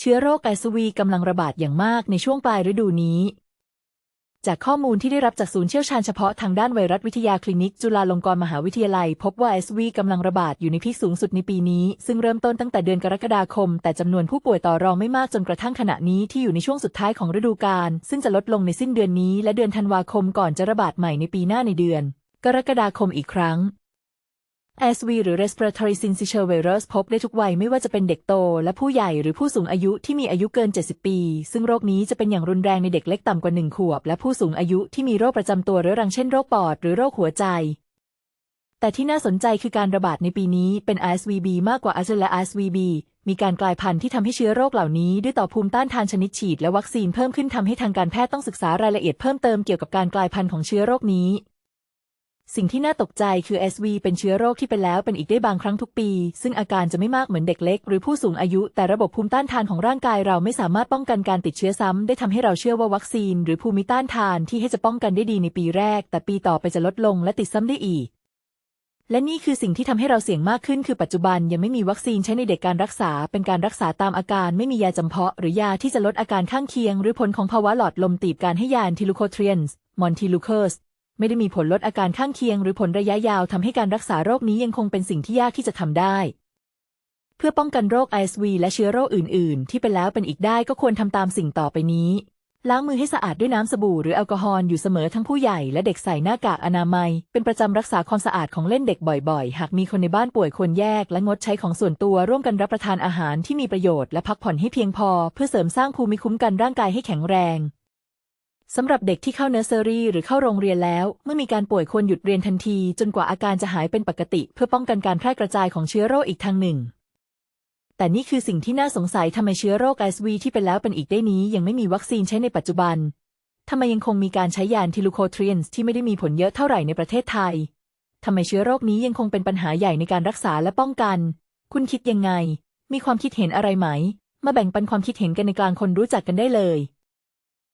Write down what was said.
เชื้อโรคไอซ์วีกำลังระบาดอย่างมากในช่วงปลายฤดูนี้ จากข้อมูลที่ได้รับจากศูนย์เชี่ยวชาญเฉพาะทางด้านไวรัสวิทยาคลินิก จุฬาลงกรณ์มหาวิทยาลัย พบว่าไอซ์วีกำลังระบาดอยู่ในพีคสูงสุดในปีนี้ ซึ่งเริ่มต้นตั้งแต่เดือนกรกฎาคม แต่จำนวนผู้ป่วยต่อรองไม่มากจนกระทั่งขณะนี้ที่อยู่ในช่วงสุดท้ายของฤดูกาลซึ่งจะลดลงในสิ้นเดือนนี้ และเดือนธันวาคมก่อนจะระบาดใหม่ในปีหน้าในเดือน กรกฎาคมอีกครั้ง RSV หรือ Respiratory Syncytial Virus พบได้ทุกวัยไม่ว่าจะเป็นเด็กโต และผู้ใหญ่หรือผู้สูงอายุที่มีอายุเกิน 70 ปี ซึ่งโรคนี้จะเป็นอย่างรุนแรงในเด็กเล็กต่ำกว่า 1 ขวบ และผู้สูงอายุที่มีโรคประจำตัวเรื้อรังเช่นโรคปอดหรือโรคหัวใจ แต่ที่น่าสนใจคือการระบาดในปีนี้เป็น RSVB มากกว่า a z และ RSVB มีการกลายพันธุ์ที่ทำให้เชื้อโรคเหล่านี้ด้วยต่อภูมิต้านทานชนิดฉีดและวัคซีนเพิ่มขึ้นทำให้ทางการแพทย์ต้องศึกษารายละเอียดเพิ่มเติมเกี่ยวกับการกลายพันธุ์ของเชื้อโรคนี้ สิ่งที่น่าตกใจคือ SV เป็นเชื้อโรคที่เป็นแล้วเป็นอีกได้บางครั้งทุกปี ซึ่งอาการจะไม่มากเหมือนเด็กเล็ก หรือผู้สูงอายุ แต่ระบบภูมิต้านทานของร่างกายเราไม่สามารถป้องกันการติดเชื้อซ้ำได้ทำให้เราเชื่อว่าวัคซีน หรือภูมิต้านทานที่ให้จะป้องกันได้ดีในปีแรก แต่ปีต่อไปจะลดลงและติดซ้ำได้อีกและนี่คือสิ่งที่ทำให้เราเสี่ยงมากขึ้นคือปัจจุบันยังไม่มีวัคซีนใช้ในเด็กการรักษา เป็นการรักษาตามอาการไม่มียาจำเพาะ หรือยาที่จะลดอาการข้างเคียง หรือผลของภาวะหลอดลมตีบการให้ยาทิลูโคเทรียนส์มอนทิลูเคอร์ส ไม่ได้มีผลลดอาการข้างเคียงหรือผลระยะยาวทำให้การรักษาโรคนี้ยังคงเป็นสิ่งที่ยากที่จะทำได้ เพื่อป้องกันโรค ISV และเชื้อโรคอื่น ๆ ที่เป็นแล้วเป็นอีกได้ก็ควรทำตามสิ่งต่อไปนี้ ล้างมือให้สะอาดด้วยน้ำสบู่หรือแอลกอฮอล์อยู่เสมอทั้งผู้ใหญ่และเด็กใส่หน้ากากอนามัย เป็นประจำรักษาความสะอาดของเล่นเด็กบ่อย ๆ หากมีคนในบ้านป่วยควรแยก และงดใช้ของส่วนตัวร่วมกันรับประทานอาหารที่มีประโยชน์และพักผ่อนให้เพียงพอ เพื่อเสริมสร้างภูมิคุ้มกันร่างกายให้แข็งแรง สำหรับเด็กที่เข้าเนอร์เซอรี่หรือเข้าโรงเรียนแล้ว เมื่อมีการป่วยควรหยุดเรียนทันที จนกว่าอาการจะหายเป็นปกติ เพื่อป้องกันการแพร่กระจายของเชื้อโรคอีกทางหนึ่ง แต่นี่คือสิ่งที่น่าสงสัยทำไมเชื้อโรค ISV ที่เป็นแล้วเป็นอีกได้นี้ ยังไม่มีวัคซีนใช้ในปัจจุบันทำไมยังคงมีการใช้ยานทิลูโคเทรียนส์ที่ไม่ได้มีผลเยอะเท่าไหร่ในประเทศไทยทำไมเชื้อโรคนี้ยังคงเป็นปัญหาใหญ่ในการรักษาและป้องกัน คุณคิดยังไง มีความคิดเห็นอะไรไหม มาแบ่งปันความคิดเห็นกันในกลางคนรู้จักกันได้เลย